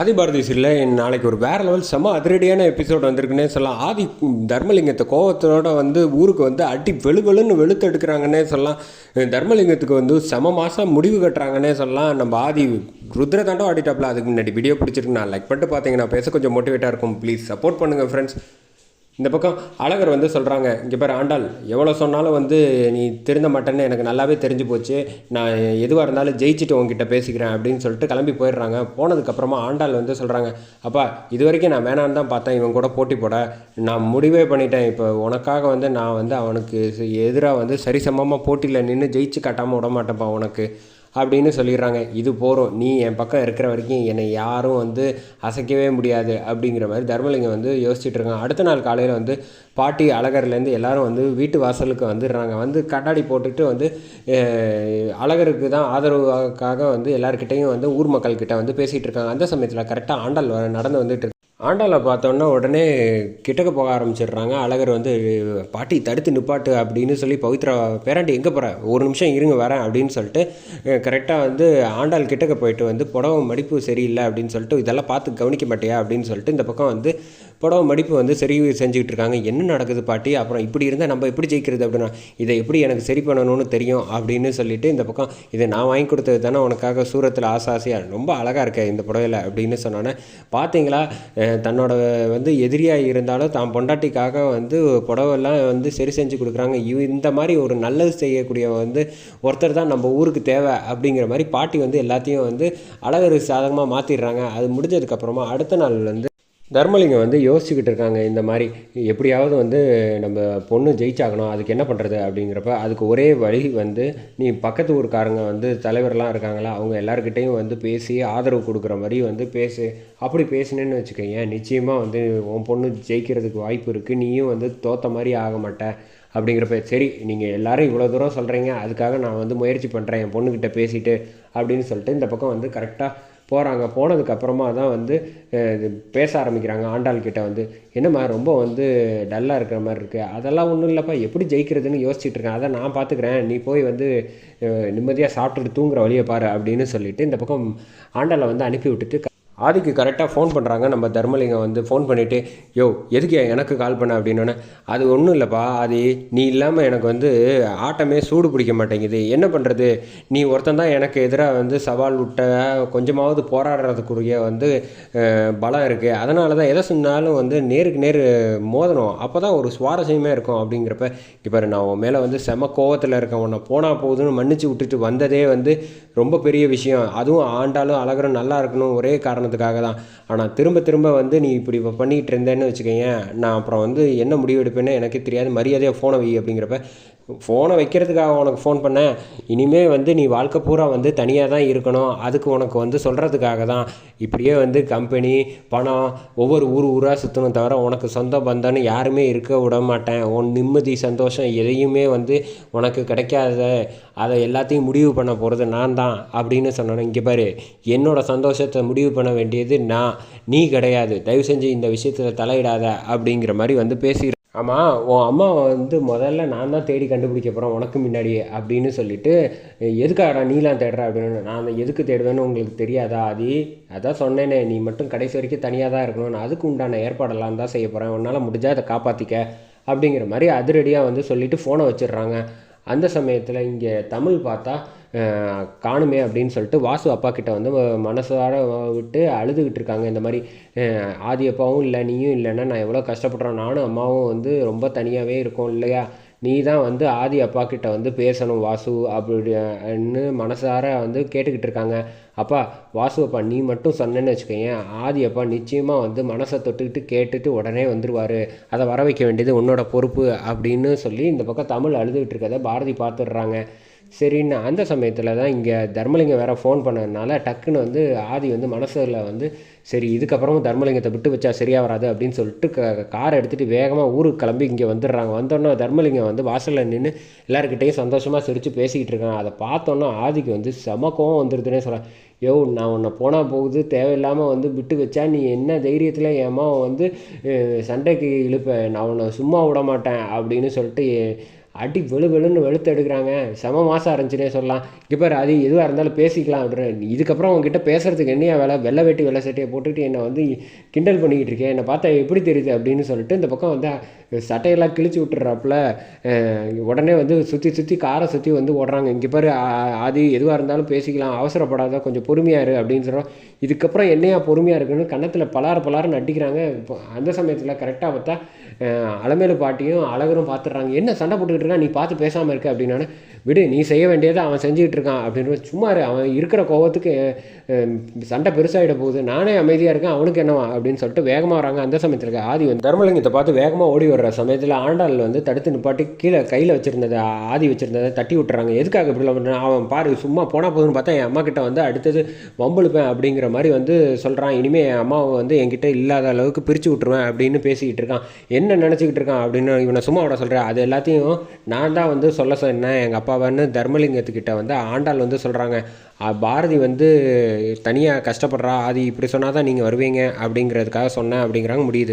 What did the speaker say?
ஆதிபாரதி சீரியலில் நாளைக்கு ஒரு வேறு லெவல் செம அதிரடியான எபிசோட் வந்திருக்குன்னே சொல்லலாம். ஆதி தர்மலிங்கத்தை கோவத்தோட வந்து ஊருக்கு வந்து அடி வெளுவெளுன்னு வெளுத்து எடுக்கிறாங்கன்னே சொல்லலாம். தர்மலிங்கத்துக்கு வந்து செம மாதம் முடிவு கட்டுறாங்கன்னே சொல்லலாம். நம்ம ஆதி ருத்ர தாண்டோ ஆடிட்டாப்ல. அதுக்கு முன்னாடி வீடியோ பிடிச்சிருக்கு. நான் லைக் பண்ணிட்டு பார்த்தீங்கன்னா பேச கொஞ்சம் மோட்டிவேட்டாக இருக்கும். ப்ளீஸ் சப்போர்ட் பண்ணுங்கள் ஃப்ரெண்ட்ஸ் இந்த பக்கம் அழகர் வந்து சொல்கிறாங்க இங்கே பேர் ஆண்டாள் எவ்வளோ சொன்னாலும் வந்து நீ திருந்த மாட்டேன்னு எனக்கு நல்லாவே தெரிஞ்சு போச்சு. நான் எதுவாக இருந்தாலும் ஜெயிச்சுட்டு உங்ககிட்ட பேசிக்கிறேன் அப்படின்னு சொல்லிட்டு கிளம்பி போயிடுறாங்க. போனதுக்கப்புறமா ஆண்டாள் வந்து சொல்கிறாங்க அப்பா இது வரைக்கும் நான் வேணான்னு தான் பார்த்தேன் இவன் கூட போட்டி போட. நான் முடிவே பண்ணிட்டேன். இப்போ உனக்காக வந்து நான் வந்து அவனுக்கு எதிராக வந்து சரிசமமாக போட்டியில் நின்று ஜெயிச்சு காட்டாமல் விட மாட்டேன்ப்பா உனக்கு. அப்படின்னு சொல்லிடுறாங்க. இது போகிறோம் நீ என் பக்கம் இருக்கிற வரைக்கும் என்னை யாரும் வந்து அசைக்கவே முடியாது அப்படிங்கிற மாதிரி தர்மலிங்கம் வந்து யோசிச்சுட்டு இருக்காங்க அடுத்த நாள் காலையில் வந்து பாட்டி அழகர்லேருந்து எல்லாரும் வந்து வீட்டு வாசலுக்கு வந்துடுறாங்க. வந்து கண்ணாடி போட்டுட்டு வந்து அழகருக்கு தான் ஆதரவுக்காக வந்து எல்லாருக்கிட்டையும் வந்து ஊர் மக்கள்கிட்ட வந்து பேசிகிட்டு இருக்காங்க. அந்த சமயத்தில் கரெக்டாக ஆண்டாள் நடந்து வந்துட்டு ஆண்டாளை பார்த்தோன்னா உடனே கிட்டக்க போக ஆரம்பிச்சிடுறாங்க. அழகர் வந்து பாட்டி தடுத்து நிப்பாட்டு அப்படின்னு சொல்லி பவித்ரா பேராண்டி எங்கே போகிற ஒரு நிமிஷம் இருங்க வரேன் அப்படின்னு சொல்லிட்டு கரெக்டாக வந்து ஆண்டாள் கிட்டக்க போயிட்டு வந்து புடவை மடிப்பு சரியில்லை அப்படின்னு சொல்லிட்டு இதெல்லாம் பார்த்து கவனிக்க மாட்டியா? அப்படின்னு சொல்லிட்டு இந்த பக்கம் வந்து புடவை மடிப்பு வந்து சரி செஞ்சுக்கிட்டு இருக்காங்க என்ன நடக்குது பாட்டி? அப்புறம் இப்படி இருந்தால் நம்ம எப்படி ஜெயிக்கிறது அப்படின்னா இதை எப்படி எனக்கு சரி பண்ணணும்னு தெரியும் அப்படின்னு சொல்லிட்டு இந்த பக்கம் இதை நான் வாங்கி கொடுத்தது தானே உனக்காக சூரத்தில் ஆசை ஆசையாக ரொம்ப அழகாக இருக்க இந்த புடவையில் அப்படின்னு சொன்னோன்னே பார்த்தீங்களா தன்னோட வந்து எதிரியாக இருந்தாலும் தான் பொண்டாட்டிக்காக வந்து புடவைலாம் வந்து சரி செஞ்சு கொடுக்குறாங்க. இந்த மாதிரி ஒரு நல்லது செய்யக்கூடிய வந்து ஒருத்தர் தான் நம்ம ஊருக்கு தேவை அப்படிங்கிற மாதிரி பாட்டி வந்து எல்லாத்தையும் வந்து அழகர் சாதகமாக மாற்றிடுறாங்க அது முடிஞ்சதுக்கப்புறமா அடுத்த நாள் வந்து தர்மலிங்கம் வந்து யோசிச்சுக்கிட்டு இருக்காங்க இந்த மாதிரி எப்படியாவது வந்து நம்ம பொண்ணு ஜெயிச்சாகணும் அதுக்கு என்ன பண்ணுறது அப்படிங்கிறப்ப அதுக்கு ஒரே வழி வந்து நீ பக்கத்து ஊருக்காரங்க வந்து தலைவர்லாம் இருக்காங்களா அவங்க எல்லாருக்கிட்டேயும் வந்து பேசி ஆதரவு கொடுக்குற மாதிரி வந்து பேசு. அப்படி பேசினேன்னு வச்சுக்கோங்க நிச்சயமாக வந்து உன் பொண்ணு ஜெயிக்கிறதுக்கு வாய்ப்பு இருக்குது நீயும் வந்து தோத்த மாதிரி ஆக மாட்ட அப்படிங்கிறப்ப சரி நீங்கள் எல்லாரும் இவ்வளோ தூரம் சொல்கிறீங்க அதுக்காக நான் வந்து முயற்சி பண்ணுறேன் என் பொண்ணுக்கிட்ட பேசிட்டு அப்படின்னு சொல்லிட்டு இந்த பக்கம் வந்து கரெக்டாக போகிறாங்க போனதுக்கப்புறமா தான் வந்து இது பேச ஆரம்பிக்கிறாங்க ஆண்டாள் கிட்ட வந்து. என்னம்மா ரொம்ப வந்து டல்லாக இருக்கிற மாதிரி இருக்குது அதெல்லாம் ஒன்றும் இல்லைப்பா எப்படி ஜெயிக்கிறதுன்னு யோசிச்சுட்டு இருக்கேன். அதை நான் பார்த்துக்கிறேன் நீ போய் வந்து நிம்மதியாக சாப்பிட்டுட்டு தூங்குற வழியை பாரு அப்படின்னு சொல்லிட்டு இந்த பக்கம் ஆண்டாளை வந்து அனுப்பி விட்டுட்டு ஆதிக்கு கரெக்டாக ஃபோன் பண்ணுறாங்க நம்ம தர்மலிங்கம் வந்து ஃபோன் பண்ணிவிட்டு யோ எதுக்கு எனக்கு கால் பண்ண? அப்படின்னோடனே அது ஒன்றும் இல்லைப்பா. அது நீ இல்லாமல் எனக்கு வந்து ஆட்டமே சூடு பிடிக்க மாட்டேங்குது. என்ன பண்ணுறது நீ ஒருத்தன் தான் எனக்கு எதிராக வந்து சவால் விட்ட கொஞ்சமாவது போராடுறதுக்குரிய வந்து பலம் இருக்குது அதனால தான் எதை சொன்னாலும் வந்து நேருக்கு நேர் மோதணும். அப்போ தான் ஒரு சுவாரஸ்யமே இருக்கும். அப்படிங்கிறப்ப இப்போ நான் உன் மேலே வந்து செம கோவத்தில் இருக்கேன். உன்னை போனால் போகுதுன்னு மன்னிச்சு விட்டுட்டு வந்ததே வந்து ரொம்ப பெரிய விஷயம். அதுவும் ஆண்டாலும் அழகரும் நல்லா இருக்கணும். ஒரே காரணம் காரணத்துக்காக தான். ஆனால் திரும்ப திரும்ப வந்து நீ இப்படி இப்போ பண்ணிகிட்டு இருந்தேன்னு வச்சுக்கோங்க நான் அப்புறம் வந்து என்ன முடிவு எடுப்பேன்னு எனக்கே தெரியாது. மரியாதையாக ஃபோனை வை அப்படிங்கிறப்ப ஃபோனை வைக்கிறதுக்காக உனக்கு ஃபோன் பண்ணேன். இனிமேல் வந்து நீ வாழ்க்கை பூரா வந்து தனியாக தான் இருக்கணும். அதுக்கு உனக்கு வந்து சொல்கிறதுக்காக தான் இப்படியே வந்து கம்பெனி பணம் ஒவ்வொரு ஊர் ஊராக சுற்றணும் தவிர உனக்கு சொந்த பந்தம்னு யாருமே இருக்க விட மாட்டேன். உன் நிம்மதி சந்தோஷம் எதையுமே வந்து உனக்கு கிடைக்காத அதை எல்லாத்தையும் முடிவு பண்ண போகிறது நான் தான் அப்படின்னு சொன்னோன்னே இங்கே பாரு என்னோடய சந்தோஷத்தை முடிவு பண்ண வேண்டியது நான். நீ கிடையாது. தயவு செஞ்சு இந்த விஷயத்தில் தலையிடாத அப்படிங்கிற மாதிரி வந்து பேசி ஆமாம் உன் அம்மா வந்து முதல்ல நான் தான் தேடி கண்டுபிடிக்க போகிறேன் உனக்கு முன்னாடி அப்படின்னு சொல்லிட்டு எதுக்காடா நீலாம் தேடுற? அப்படின்னு நான் எதுக்கு தேடுவேன்னு உங்களுக்கு தெரியாதா ஆதி? அதான் சொன்னேனே நீ மட்டும் கடைசி வரைக்கும் தனியாக தான் இருக்கணும் நான் அதுக்கு உண்டான ஏற்பாடெல்லாம் தான் செய்ய போகிறேன் உன்னால் முடிஞ்சால் அதை காப்பாற்றிக்க அப்படிங்கிற மாதிரி அதிரடியாக வந்து சொல்லிவிட்டு ஃபோனை வச்சிடுறாங்க. அந்த சமயத்தில் இங்கே தமிழ் பார்த்தா காணுமே அப்படின்னு சொல்லிட்டு வாசு அப்பா கிட்ட வந்து மனசார விட்டு அழுதுகிட்டு இருக்காங்க. இந்த மாதிரி ஆதி அப்பாவும் இல்லை நீயும் இல்லைன்னா நான் எவ்வளோ கஷ்டப்படுறேன். நானும் அம்மாவும் வந்து ரொம்ப தனியாகவே இருக்கோம் இல்லையா? நீ தான் வந்து ஆதி அப்பா கிட்ட வந்து பேசணும் வாசு அப்படின்னு மனசார வந்து கேட்டுக்கிட்டு இருக்காங்க. அப்பா வாசு அப்பா நீ மட்டும் சொன்னேன்னு வச்சுக்கோங்க ஆதி அப்பா நிச்சயமாக வந்து மனசை தொட்டுக்கிட்டு கேட்டுட்டு உடனே வந்துடுவார் அதை வர வைக்க வேண்டியது உன்னோட பொறுப்பு அப்படின்னு சொல்லி இந்த பக்கம் தமிழ் அழுதுகிட்டு இருக்கதை பாரதி பார்த்துடுறாங்க. சரின்னு அந்த சமயத்தில் தான் இங்கே தர்மலிங்கம் வேறு ஃபோன் பண்ணதுனால டக்குன்னு வந்து ஆதி வந்து மனசில் வந்து சரி இதுக்கப்புறமும் தர்மலிங்கத்தை விட்டு வச்சா சரியாக வராது அப்படின்னு சொல்லிட்டு க காரை எடுத்துகிட்டு வேகமாக ஊருக்கு கிளம்பி இங்கே வந்துடுறாங்க. வந்தோன்னே தர்மலிங்கம் வந்து வாசலில் நின்று எல்லாருக்கிட்டையும் சந்தோஷமாக சிரித்து பேசிக்கிட்டு இருக்காங்க அதை பார்த்தோன்னே ஆதிக்கு வந்து செம கோவம் வந்துடுதுன்னே சொல்கிறேன் யோ நான் உன்னை போனால் போகுது தேவையில்லாமல் வந்து விட்டு வச்சா நீ என்ன தைரியத்தில் ஏமா வந்து சண்டைக்கு இழுப்பேன் நான் உன்னை சும்மா விட மாட்டேன் அப்படின்னு சொல்லிட்டு அடி வெளு வெளுன்னு வெளுத்து எடுக்கிறாங்க. செம மாதம் ஆரம்பிச்சுனே சொல்லலாம். இங்கே பாரு அது எதுவாக இருந்தாலும் பேசிக்கலாம் அப்படின்னு இதுக்கப்புறம் உங்ககிட்ட பேசுகிறதுக்கு என்னையா வேலை? வெள்ளை வெட்டி வெள்ளை சட்டையை போட்டுட்டு என்னை வந்து கிண்டல் பண்ணிக்கிட்டு இருக்கேன் என்னை பார்த்தா எப்படி தெரியுது அப்படின்னு சொல்லிட்டு இந்த பக்கம் வந்து சட்டையெல்லாம் கிழிச்சு விட்டுறாப்புல உடனே வந்து சுற்றி சுற்றி காரை சுற்றி வந்து ஓடுறாங்க. இங்கே பாரு ஆ- ஆதி எதுவாக இருந்தாலும் பேசிக்கலாம். அவசரப்படாத கொஞ்சம் பொறுமையாக இரு அப்படின்னு சொல்கிறோம் இதுக்கப்புறம் என்னையா பொறுமையாக இருக்குன்னு கன்னத்தில் பலார பலாரன்னு நட்டிக்கிறாங்க இப்போ அந்த சமயத்தில் கரெக்டாக பார்த்தா அலமேலு பாட்டியும் அழகரும் பார்த்துடுறாங்க. என்ன சண்டை போட்டுக்கிட்டு இருக்கான் நீ பார்த்து பேசாமல் இருக்க அப்படின்னானே விடு நீ செய்ய வேண்டியதை அவன் செஞ்சுக்கிட்டு இருக்கான் அப்படின்னு சும்மா அவன் இருக்கிற கோவத்துக்கு சண்டை பெருசாகிட போகுது. நானே அமைதியாக இருக்கேன் அவனுக்கு என்னவா? அப்படின்னு சொல்லிட்டு வேகமாக வராங்க அந்த சமயத்தில் இருக்க ஆதி வந்து. தர்மலிங்கத்தை பார்த்து வேகமாக ஓடி வர்ற சமயத்தில் ஆண்டாள் வந்து தடுத்து நிப்பாட்டி கீழே கையில் வச்சுருந்ததை ஆதி வச்சுருந்ததை தட்டி விட்டுறாங்க. எதுக்காக இப்படி பண்ண அவன் பாரு சும்மா போனால் போதுன்னு பார்த்தா என் அம்மா கிட்ட வந்து அடுத்தது வம்புழுப்பேன் அப்படிங்கிற மாதிரி வந்து சொல்கிறான் இனிமேல் என் அம்மாவை வந்து என்கிட்ட இல்லாத அளவுக்கு பிரித்து விட்ருவேன் அப்படின்னு பேசிக்கிட்டு இருக்கான். என்ன நினச்சிக்கிட்டு இருக்கான் அப்படின்னு இவனை சும்மா விட சொல்கிறேன் அது எல்லாத்தையும் நான் தான் வந்து சொல்ல சொன்னேன். எங்கள் அப்பாவான்னு தர்மலிங்கத்துக்கிட்ட வந்து ஆண்டாள் வந்து சொல்கிறாங்க பாரதி வந்து தனியாக கஷ்டப்படுறா. அது இப்படி சொன்னால் தான் நீங்கள் வருவீங்க அப்படிங்கிறதுக்காக சொன்னேன் அப்படிங்கிறாங்க முடியுது.